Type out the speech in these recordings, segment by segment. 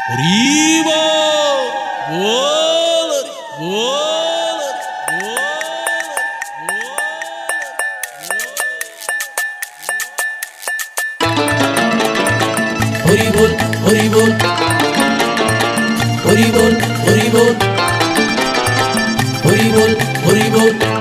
হরি বল বল হরি, বল হরি, বল হরি বল হরি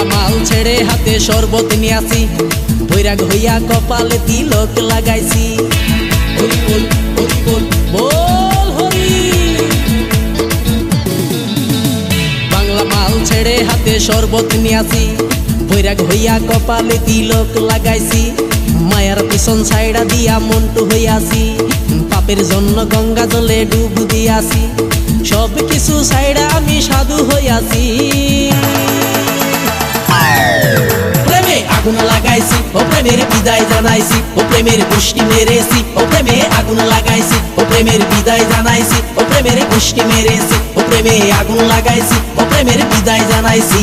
বাংলা মাল ছেড়ে হাতে শরবত নিয়ে আসি। বৈরাগ হইয়া কপালে তিলক লাগাইছি। বল মাল ছেড়ে হাতে শরবত নিয়ে আসি। বৈরাগ হইয়া কপালে তিলক লাগাইছি। মায়ার পিছন ছাইড়া দিয়া মন্টু হইয়াছি পাপের জন্য গঙ্গা জলে ডুব দিয়াছি সব কিছু ছাইড়া আমি সাধু হইয়াছি প্রেমে আগুন লাগাইছি, ও প্রেমের বিদায় জানাইছি, ও প্রেমের পুষ্টি মেরেছি, ও প্রেমে আগুন লাগাইছি, ও প্রেমের বিদায় জানাইছি, ও প্রেমের পুষ্টি মেরেছি, ও প্রেমে আগুন লাগাইছি, ও প্রেমের বিদায় জানাইছি।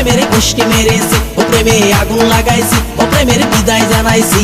পুষ্টি মেরেছি ও প্রেমে আগুন লাগাইছি ও প্রেমের বিদায় জানাইছি।